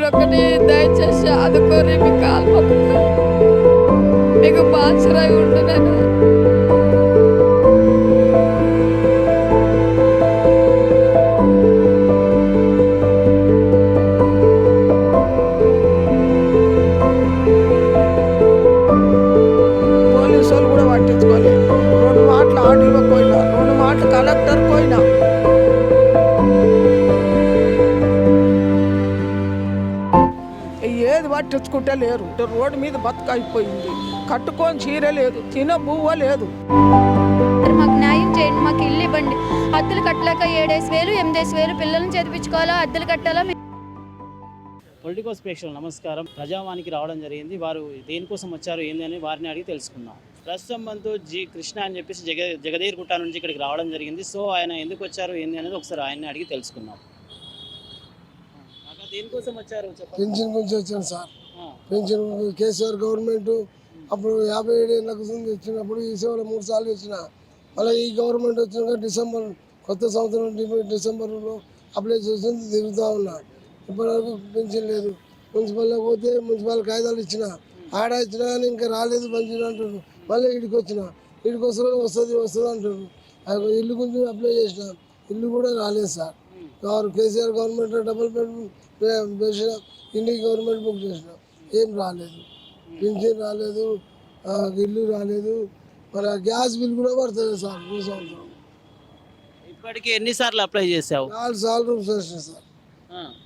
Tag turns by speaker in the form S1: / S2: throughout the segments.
S1: మీరు ఒకటి దయచేసి ఆదుకోరి మీ కాలు మీకు బాన్సరాయి
S2: ఉంటున్నాను పట్టించుకుంటే లేరు. రోడ్డు మీద బతుకైపోయింది. కట్టుకొని చీర లేదు తిన బువ్వ లేదు.
S3: మరి మాకు న్యాయం చేయండి మాకు ఇల్లు ఇవ్వండి. అద్దెలు కట్టలేక ఏడేసి వేలు ఎనిమిదేసి వేలు పిల్లల్ని చదివించుకోవాలా? అద్దెలు కట్టాలా?
S4: పొలిటికోస్ ప్రేక్షకులు నమస్కారం. ప్రజావానికి రావడం జరిగింది. వారు దేనికోసం వచ్చారు ఏంది అని వారిని అడిగి తెలుసుకుందాం. ప్రస్తుతం మనతో జి కృష్ణ అని చెప్పేసి జగ జగదేర్ గుట్ట నుంచి ఇక్కడికి రావడం జరిగింది. సో ఆయన ఎందుకు వచ్చారు ఏంది అనేది ఒకసారి ఆయన్ని అడిగి తెలుసుకుందాం. కాకా, దేనికోసం వచ్చారు?
S5: గురించి వచ్చాను సార్. పెన్షన్ కేసీఆర్ గవర్నమెంట్ అప్పుడు యాభై ఏడు ఏళ్ళకు ముందు ఇచ్చినప్పుడు ఈ సేవలు మూడు సార్లు ఇచ్చిన మళ్ళీ ఈ గవర్నమెంట్ వచ్చినాక డిసెంబర్ కొత్త సంవత్సరం డిసెంబర్లో అప్లై చేసింది తిరుగుతూ ఉన్నా. ఇప్పటివరకు పెన్షన్ లేదు. మున్సిపల్లో పోతే మున్సిపల్ కాగితాలు ఇచ్చిన. ఆడ ఇచ్చినా కానీ ఇంకా రాలేదు పెన్షన్ అంటారు మళ్ళీ ఇడికి వచ్చిన. ఇడికి వస్తుంది వస్తుంది వస్తుంది అంటారు ఇల్లు గురించి అప్లై చేసిన. ఇల్లు కూడా రాలేదు sir. KCR government double bedroom చేసిన ఇండియా గవర్నమెంట్ బుక్ చేసిన. ఏం రాలేదు. పింఛన్ రాలేదు ఇల్లు రాలేదు. మరి గ్యాస్ బిల్ కూడా పడుతుంది సార్ ఈ సంవత్సరం
S4: ఇప్పటికి ఎన్నిసార్లు అప్లై చేసావు
S5: నాలుగు సార్లు చేసిన సార్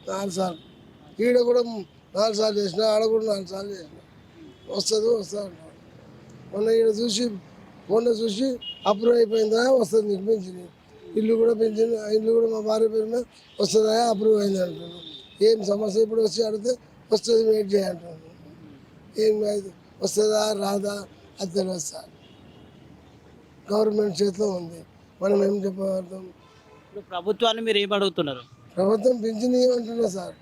S5: నాలుగు సార్లు. ఈడ కూడా నాలుగు సార్లు చేసిన ఆడ కూడా నాలుగు సార్లు చేసిన. వస్తుంది వస్తుంది అంటారు మొన్న ఈడ చూసి మొన్న చూసి అప్రూవ్ అయిపోయిందా వస్తుంది నీకు పెంచింది ఇల్లు కూడా పెంచింది ఇల్లు కూడా మా భార్య పేరు మీద వస్తుందా అప్రూవ్ అయింది అంటున్నాను ఏం సమస్య? ఇప్పుడు వచ్చి అడిగితే వస్తుంది వెయిట్ చేయంటున్నాను ఏం కాదు. వస్తుందా రాదా? అది తెలియదు సార్. గవర్నమెంట్ చేతిలో ఉంది. మనం ఏం చెప్పగలుగుతాం?
S4: ఇప్పుడు ప్రభుత్వాన్ని మీరు ఏం అడుగుతున్నారు?
S5: ప్రభుత్వం పింఛన్ ఇవ్వమంటున్నా సార్.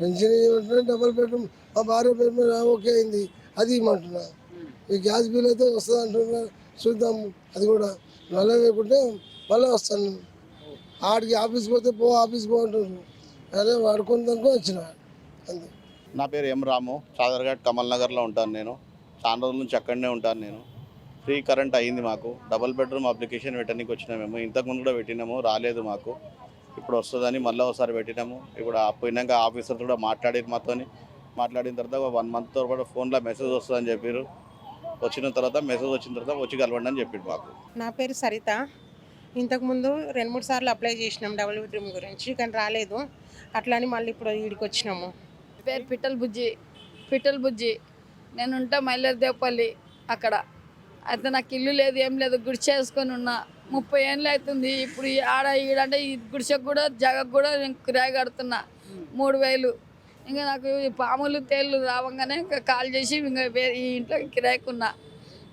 S5: పెన్షన్ ఇవ్వమంటున్నా డబుల్ బెడ్రూమ్ మా భార్య పేరు మీద ఓకే అయింది. అది ఇవ్వమంటున్నా. ఈ గ్యాస్ బిల్ అయితే వస్తుంది అంటున్నా. చూద్దాం. అది కూడా మళ్ళీ లేకుంటే మళ్ళీ వస్తాను. ఆడికి ఆఫీస్కి పోతే పో ఆఫీస్కి పో అంటున్నారు. అదే వాడుకుందానికి వచ్చిన అంతే.
S6: నా పేరు ఎం రాము. చాదర్ఘాట్ కమల్ నగర్లో ఉంటాను నేను. చాలా రోజుల నుంచి అక్కడనే ఉంటాను నేను. ఫ్రీ కరెంట్ అయ్యింది మాకు. డబుల్ బెడ్రూమ్ అప్లికేషన్ పెట్టడానికి వచ్చినాము. మేము ఇంతకుముందు కూడా పెట్టినాము రాలేదు మాకు. ఇప్పుడు వస్తుందని మళ్ళీ ఒకసారి పెట్టినాము. ఇప్పుడు ఆ పోయినాక ఆఫీసర్ కూడా మాట్లాడారు మాతోని. మాట్లాడిన తర్వాత వన్ మంత్ కూడా ఫోన్లో మెసేజ్ వస్తుందని చెప్పారు వచ్చిన తర్వాత మెసేజ్ వచ్చిన తర్వాత వచ్చి కలవండి అని చెప్పిండు మాకు.
S7: నా పేరు సరిత. ఇంతకుముందు రెండు మూడు సార్లు అప్లై చేసినాం డబుల్ బెడ్రూమ్ గురించి కానీ రాలేదు. అట్లా అని మళ్ళీ ఇప్పుడు వీడికి వచ్చినాము.
S1: పేరు పిట్టల బుజ్జి. పిట్టల బుజ్జి. నేను ఉంటా మైలర్దేవపల్లి అక్కడ. అయితే నాకు ఇల్లు లేదు ఏం లేదు గుడిచేసుకొని వేసుకొని ఉన్నా. ముప్పై ఏళ్ళు అవుతుంది. ఇప్పుడు ఈ ఆడ ఈడంటే ఈ గుడిసెకు కూడా జగకు కూడా నేను కిరాయి కడుతున్నా. మూడు వేలు. ఇంకా నాకు పాములు తేళ్ళు రావంగానే ఇంకా కాల్ చేసి ఇంకా వేరే ఈ ఇంట్లో కిరాయికున్నా.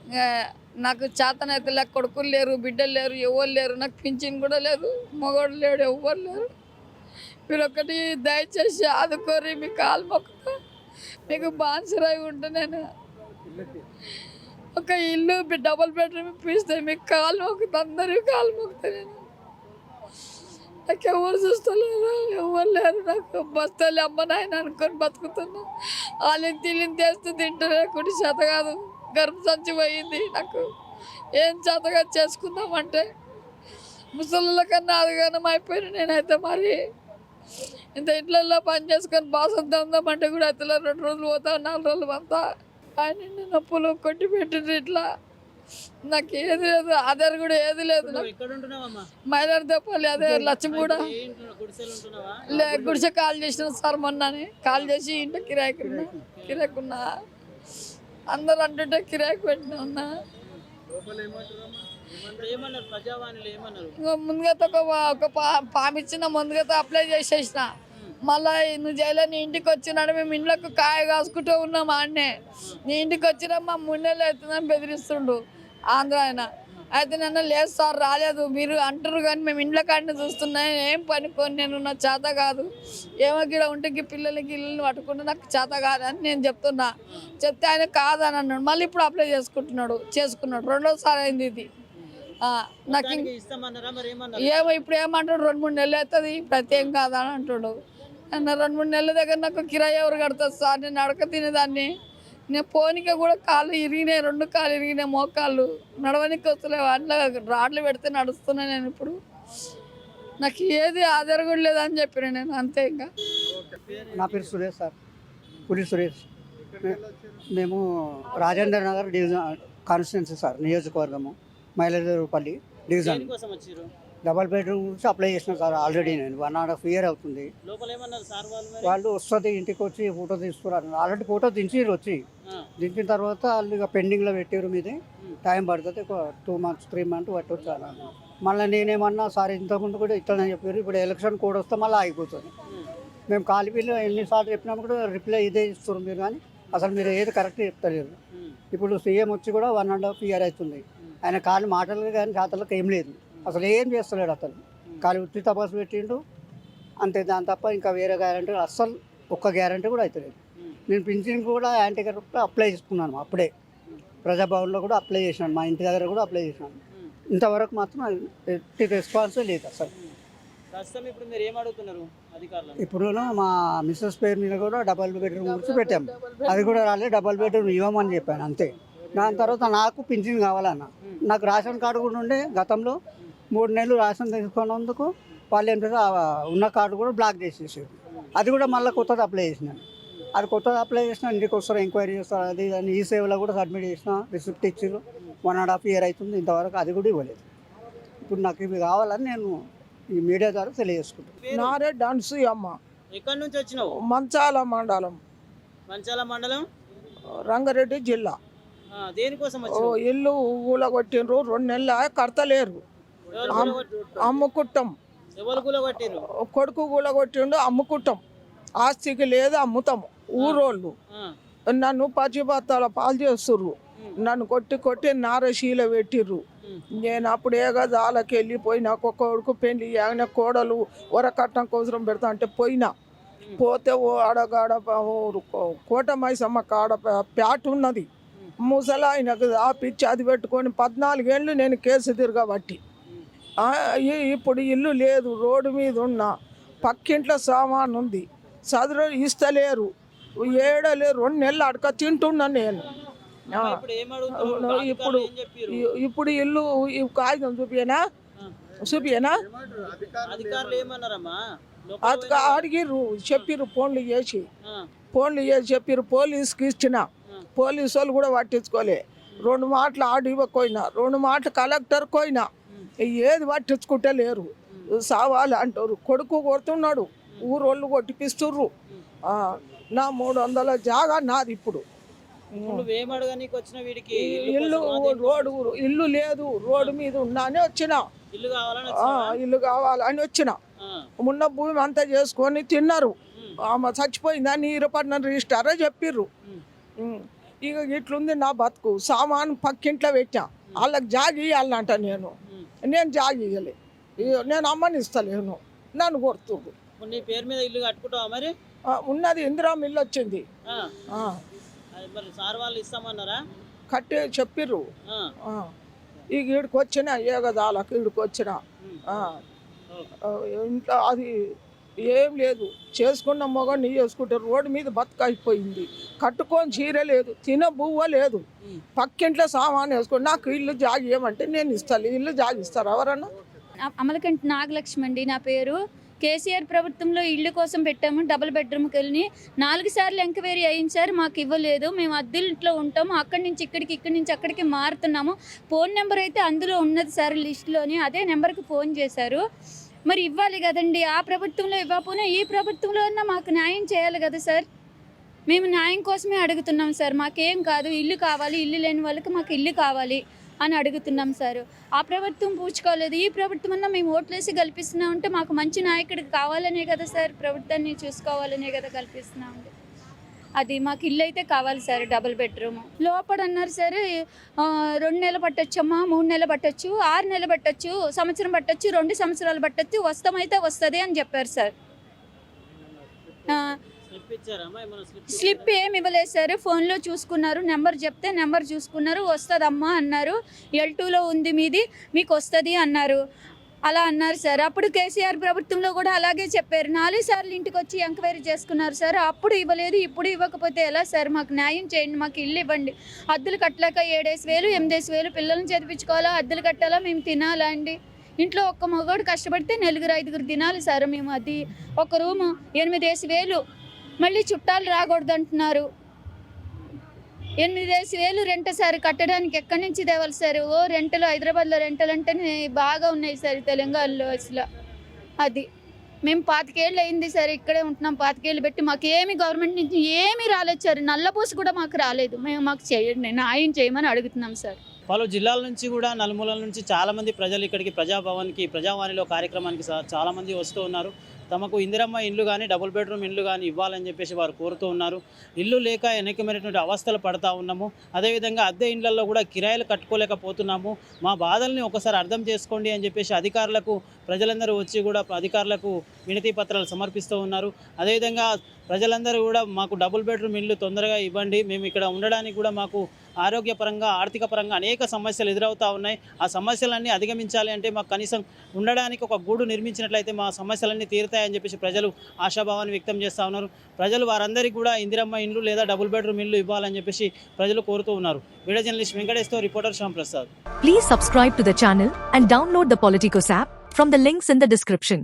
S1: ఇంకా నాకు చేతనైతే లేక కొడుకులు లేరు బిడ్డలు లేరు ఎవరు లేరు. నాకు పింఛన్ కూడా లేదు మగవాడు లేడు ఎవ్వరు లేరు. మీరు ఒకటి దయచేసి ఆదుకోరి మీ కాలు మొక్కుతా మీకు బాన్సరాయి ఉంటే నేను ఒక ఇల్లు డబుల్ బెడ్రూమ్ ఇప్పిస్తే మీకు కాలు మొక్కుతా అందరూ కాలు మొక్కుతా నేను. నాకు ఎవరు చూస్తలేరు ఎవరు లేరు నాకు. బస్తాలు అమ్మ నాయన అనుకొని బతుకుతున్నా. వాళ్ళని తిల్లిని తెస్తూ తింటారు కొన్ని చేత కాదు. గర్భ సంచి పోయింది నాకు. ఏం చేతగా చేసుకుందామంటే. ముసళ్ళ కన్నా అదిగానం అయిపోయిన నేనైతే మరి. ఇంత ఇంట్లో పని చేసుకొని బాసం తందామంటే కూడా అయితే రెండు రోజులు పోతా నాలుగు రోజులు అంతా ఆయన నొప్పులు కొట్టి పెట్టిండ్రు ఇట్లా. నాకు ఏది లేదు ఆధార్ కూడా ఏది లేదు. మైలర్ దెప్పలు అదే లక్ష్యం కూడా లే గుడిసె కాల్ చేసిన సార్ మొన్నని. కాల్ చేసి ఇంట్లో కిరాయికున్నా కిరాయికున్నా. అందరు అంటుంటే కిరాయికి పెట్టిన ఉన్నా. ముందుగా ఒక ఒక పా పామిచ్చిన ముందుగా అప్లై చేసేసిన. మళ్ళీ నువ్వు చేయలే నీ ఇంటికి వచ్చినాడు మేము ఇంట్లోకి కాయ కాసుకుంటూ ఉన్నాం ఆడనే. నీ ఇంటికి వచ్చినా మా మున్నెలు అవుతుందని బెదిరిస్తుండు ఆంధ్ర ఆయన. అయితే నన్ను లేదు సార్ రాలేదు. మీరు అంటారు కానీ మేము ఇంట్లో కాడిని చూస్తున్నాం. ఏం పనుకొని నేను నా చేత కాదు. ఏమో గిడ ఉంటే పిల్లలకి ఇల్లు పట్టుకుంటే నాకు చేత కాదని నేను చెప్తున్నా. చెప్తే ఆయన కాదని అన్నాడు మళ్ళీ ఇప్పుడు అప్లై చేసుకుంటున్నాడు చేసుకున్నాడు. రెండోసారి అయింది ఇది. నాకు ఏమో ఇప్పుడు ఏమంటాడు? రెండు మూడు నెలలు అవుతుంది. ప్రత్యేకం కాదా అని అంటాడు. అన్న రెండు మూడు నెలల దగ్గర నాకు కిరాయి ఎవరు కడతారు సార్? నేను అడక తినేదాన్ని. నేను పోనీక కూడా కాళ్ళు ఇరిగినాయి రెండు కాళ్ళు ఇరిగినాయి మోకాళ్ళు. నడవనికి వస్తలేవు. అట్లా రాడ్లు పెడితే నడుస్తున్నా నేను ఇప్పుడు. నాకు ఏది ఆధారం కూడా లేదని చెప్పిన నేను అంతే ఇంకా.
S8: నా పేరు సురేష్ సార్. పులి సురేష్. మేము Rajendra Nagar division constituency sir నియోజకవర్గము. Myladevarapalli division. Double bedroom గురించి అప్లై చేసిన సార్ ఆల్రెడీ నేను. వన్ అండ్ హాఫ్ ఇయర్ అవుతుంది.
S4: వాళ్ళు
S8: వస్తుంది ఇంటికి వచ్చి ఫోటో తీసుకురారు. ఆల్రెడీ ఫోటో దించిరు వచ్చి. దించిన తర్వాత వాళ్ళు ఇక పెండింగ్లో పెట్టారు మీది. టైం పడుతుంది ఒక టూ మంత్స్ త్రీ మంత్ పట్టవచ్చు మళ్ళీ నేనేమన్నా సార్ ఇంతకుముందు కూడా ఇట్లనే చెప్పారు ఇప్పుడు ఎలక్షన్ కోడ్ వస్తే మళ్ళీ ఆగిపోతుంది. మేము కాలిపీలు ఎన్నిసార్లు చెప్పినప్పుడు కూడా రిప్లై ఇదే ఇస్తున్నారు మీరు కానీ అసలు మీరు ఏది కరెక్ట్ చెప్తలేరు. ఇప్పుడు సీఎం వచ్చి కూడా వన్ అండ్ హాఫ్ ఇయర్ అవుతుంది. ఆయన కాలి మాటలు కానీ చేతలకు ఏం లేదు. అసలు ఏం చేస్తలేడు అతను. కాలి ఉత్తి తపాసు పెట్టిండు. అంతే దాని తప్ప ఇంకా వేరే గ్యారంటీ అస్సలు ఒక్క గ్యారంటీ కూడా అవుతలేదు. నేను పింఛన్ కూడా యాంటీ కరెక్ట్ అప్లై చేసుకున్నాను అప్పుడే. ప్రజాభవన్లో కూడా అప్లై చేసినాను. మా ఇంటి దగ్గర కూడా అప్లై చేసినాను. ఇంతవరకు మాత్రం ఎట్టి రెస్పాన్సే లేదు అసలు.
S4: ప్రస్తుతం ఇప్పుడు మీరు ఏం అడుగుతున్నారు అధికారులను?
S8: ఇప్పుడు మా మిస్సెస్ పేరు మీద కూడా డబల్ బెడ్రూమ్ గురించి పెట్టాము. అది కూడా రాలేదు. డబల్ బెడ్రూమ్ ఇవ్వమని చెప్పాను అంతే. దాని తర్వాత నాకు పింఛన్ కావాలన్న. నాకు రేషన్ కార్డు కూడా ఉండే గతంలో. మూడు నెలలు రేషన్ తీసుకున్నందుకు వాళ్ళు ఏం ఆ ఉన్న కార్డు కూడా బ్లాక్ చేసేసారు. అది కూడా మళ్ళీ కొత్తది అప్లై చేసినాను అది కొత్తది అప్లై చేసిన ఇంటికి వస్తారు ఎంక్వైరీ చేస్తారు అది అని ఈ సేవలో కూడా సబ్మిట్ చేసిన రిసిప్ట్ ఇచ్చారు. వన్ అండ్ హాఫ్ ఇయర్ అవుతుంది ఇంతవరకు అది కూడా ఇవ్వలేదు. ఇప్పుడు నాకు ఇవి కావాలని నేను ఈ మీడియా ద్వారా తెలియజేసుకుంటాను
S2: నారే డాన్సు అమ్మ.
S4: ఎక్కడి నుంచి వచ్చినావు?
S2: మంచాల మండలం.
S4: మంచాల మండలం?
S2: రంగారెడ్డి జిల్లా.
S4: దేనికోసం
S2: ఓ
S4: వచ్చినావు?
S2: ఇల్లు ఊలగొట్టిండ్రు రెండు నెలల కడతలేరు? అమ్ముకుంటాం కొడుకు కూలగొట్టిండు అమ్ముకుంటాం ఆస్తికి లేదు అమ్ముతాము ఊరోళ్ళు. నన్ను పచ్చిబత్తాల పాలు చేస్తుర్రు. నన్ను కొట్టి కొట్టి నారశీల పెట్టిర్రు. నేను అప్పుడు ఏగజాలకి వెళ్ళిపోయినా ఒక్క కొడుకు పెళ్ళి ఆయన కోడలు వరకట్నం కోసం పెడతా అంటే పోయినా. పోతే ఓ ఆడగాడ కోట మైసమ్మ కాడ ప్యాట్ ఉన్నది. ముసలి ఆయనకు ఆ పిచ్చి అది పెట్టుకొని పద్నాలుగేళ్ళు నేను కేసు తిరగబట్టి. ఇప్పుడు ఇల్లు లేదు రోడ్డు మీద ఉన్న పక్కింట్లో సామాన్ ఉంది చదువు ఇస్తలేరు ఏడలేరు రెండు నెలలు అడక తింటున్నా నేను.
S4: ఇప్పుడు
S2: ఇప్పుడు ఇల్లు కాగితం చూపియనా? చూపియనా? అడిగిర్రు చెప్పిర్రు ఫోన్లు చేసి. ఫోన్లు చేసి చెప్పిర్రు పోలీస్కి ఇచ్చిన. పోలీసు వాళ్ళు కూడా పట్టించుకోలే. రెండు మాటలు ఆడివ పోయినా రెండు మాటలు కలెక్టర్ పోయినా ఏది పట్టించుకుంటే లేరు. సావాలి అంటారు. కొడుకు కొడుతున్నాడు ఊరోళ్ళు కొట్టిపిస్తుర్రు ఆ, నా మూడు వందల జాగా నాది ఇప్పుడు. ఇల్లు? రోడ్డు ఇల్లు లేదు రోడ్డు మీద ఉన్నానే వచ్చిన.
S4: ఇల్లు కావాలని
S2: వచ్చిన. ఉన్న భూమి అంతా చేసుకొని తిన్నారు. ఆమె చచ్చిపోయిందని ఈరపట్నం రిజిస్టారే చెప్పిర్రు. ఇక ఇట్లుంది నా బతుకు. సామాను పక్కింట్లో పెట్టా. వాళ్ళకి జాగి ఇవ్వాలంట నేను. నేను జాగి ఇవ్వలే నేను అమ్మని ఇస్తలేను నన్ను కొడుతుండు
S4: నీ పేరు మీద ఇల్లు కట్టుకుంటావా మరి?
S2: ఉన్నది ఇందిరా మిల్లు వచ్చింది.
S4: మరి సార్ వాళ్ళు ఇస్తామన్నారా?
S2: కట్టి చెప్పిర్రు. ఇక ఈడికి వచ్చిన ఏగదాలకు ఈడికి వచ్చిన. ఇంట్లో అది ఏం లేదు. చేసుకున్న మొగని చేసుకుంటే రోడ్డు మీద బతుకైపోయింది. కట్టుకొని చీర లేదు తిన బువ్వ లేదు. పక్కింట్లో సామాన్ వేసుకొని నాకు ఇల్లు జాగి ఏమంటే నేను ఇస్తాను. ఇల్లు జాగిస్తారు ఎవరన్నా?
S3: అ- అమలకంటి నాగలక్ష్మి అండి నా పేరు. కేసీఆర్ ప్రభుత్వంలో ఇల్లు కోసం పెట్టాము. డబుల్ బెడ్రూమ్కి వెళ్ళి నాలుగు సార్లు ఎంక్వైరీ అయింది సార్ మాకు ఇవ్వలేదు. మేము అద్దెంట్లో ఉంటాము. అక్కడి నుంచి ఇక్కడికి ఇక్కడి నుంచి అక్కడికి మారుతున్నాము. ఫోన్ నెంబర్ అయితే అందులో ఉన్నది సార్ లిస్టులోని. అదే నెంబర్కి ఫోన్ చేశారు. మరి ఇవ్వాలి కదండి. ఆ ప్రభుత్వంలో ఇవ్వకపోయినా ఈ ప్రభుత్వంలో అన్నా మాకు న్యాయం చేయాలి కదా సార్. మేము న్యాయం కోసమే అడుగుతున్నాం సార్. మాకేం కాదు ఇల్లు కావాలి ఇల్లు లేని వాళ్ళకి మాకు ఇల్లు కావాలి అని అడుగుతున్నాం సార్. ఆ ప్రభుత్వం పూచుకోలేదు ఈ ప్రభుత్వం అన్నా మేము ఓట్లేసి కల్పిస్తున్నాం అంటే మాకు మంచి నాయకుడికి కావాలనే కదా సార్. ప్రభుత్వాన్ని చూసుకోవాలనే కదా కల్పిస్తున్నాం అది మాకు ఇల్లు అయితే కావాలి సార్ డబుల్ బెడ్రూమ్ లోపల అన్నారు సార్ రెండు నెలలు పట్టొచ్చమ్మా మూడు నెలలు పట్టొచ్చు ఆరు నెలలు పట్టొచ్చు సంవత్సరం పట్టొచ్చు రెండు సంవత్సరాలు పట్టొచ్చు వస్తామైతే వస్తుంది అని చెప్పారు సార్.
S4: స్లిప్ స్లిప్
S3: ఏమి ఇవ్వలేదు సార్ ఫోన్లో చూసుకున్నారు నెంబర్ చెప్తే నెంబర్ చూసుకున్నారు వస్తుందమ్మా అన్నారు ఎల్ టూలో ఉంది మీది మీకు వస్తుంది అన్నారు. అలా అన్నారు సార్. అప్పుడు కేసీఆర్ ప్రభుత్వంలో కూడా అలాగే చెప్పారు. నాలుగు సార్లు ఇంటికి వచ్చి ఎంక్వైరీ చేసుకున్నారు సార్. అప్పుడు ఇవ్వలేదు ఇప్పుడు ఇవ్వకపోతే ఎలా సార్? మాకు న్యాయం చేయండి మాకు ఇల్లు ఇవ్వండి. అద్దెలు కట్టలేక ఏడేసి వేలు ఎనిమిదేసి వేలు పిల్లల్ని చదివించుకోవాలా? అద్దెలు కట్టాలా? మేము తినాలా అండి? ఇంట్లో ఒక్క మగవాడు కష్టపడితే నలుగురు ఐదుగురు తినాలి సార్ మేము. అది ఒక రూము ఎనిమిదేసి వేలు. మళ్ళీ చుట్టాలు రాకూడదు అంటున్నారు ఎనిమిదేసి వేలు రెంట్ సార్ కట్టడానికి ఎక్కడి నుంచి తేవాలి సార్? ఓ రెంటలు హైదరాబాద్లో రెంటలు అంటేనే బాగా ఉన్నాయి సార్ తెలంగాణలో అసలు. అది మేము పాతికేళ్ళు అయింది సార్ ఇక్కడే ఉంటున్నాం పాతికేళ్ళు పెట్టి మాకు ఏమి గవర్నమెంట్ నుంచి ఏమీ రాలేదు సార్. నల్లపూసి కూడా మాకు రాలేదు. మేము మాకు చేయండి న్యాయం చేయమని అడుగుతున్నాం సార్.
S4: పలు జిల్లాల నుంచి కూడా నలుమూలల నుంచి చాలామంది ప్రజలు ఇక్కడికి ప్రజాభవన్కి ప్రజావాణిలో కార్యక్రమానికి చాలామంది వస్తూ ఉన్నారు. తమకు ఇందిరమ్మ ఇల్లు కానీ డబుల్ బెడ్రూమ్ ఇల్లు కానీ ఇవ్వాలని చెప్పేసి వారు కోరుతూ ఉన్నారు. ఇల్లు లేక అనేకమైనటువంటి అవస్థలు పడతా ఉన్నాము. అదేవిధంగా అద్దె ఇండ్లలో కూడా కిరాయిలు కట్టుకోలేకపోతున్నాము. మా బాధల్ని ఒకసారి అర్థం చేసుకోండి అని చెప్పేసి అధికారులకు ప్రజలందరూ వచ్చి కూడా అధికారులకు వినతి పత్రాలు సమర్పిస్తూ ఉన్నారు. అదేవిధంగా ప్రజలందరూ కూడా మాకు డబుల్ బెడ్రూమ్ ఇల్లు తొందరగా ఇవ్వండి. మేము ఇక్కడ ఉండడానికి కూడా మాకు ఆరోగ్యపరంగా ఆర్థిక పరంగా అనేక సమస్యలు ఎదురవుతూ ఉన్నాయి. ఆ సమస్యలన్నీ అధిగమించాలి అంటే మాకు కనీసం ఉండడానికి ఒక గూడు నిర్మించినట్లయితే మా సమస్యలన్నీ తీరుతాయని చెప్పేసి ప్రజలు ఆశాభావాన్ని వ్యక్తం చేస్తూ ఉన్నారు. ప్రజలు వారందరికీ కూడా ఇందిరమ్మ ఇండ్లు లేదా డబుల్ బెడ్రూమ్ ఇల్లు ఇవ్వాలని చెప్పేసి ప్రజలు కోరుతూ ఉన్నారు. Video journalist వెంకటేష్తో reporter Shyam Prasad.
S9: Please subscribe to the channel and download the politicos app from the links in the description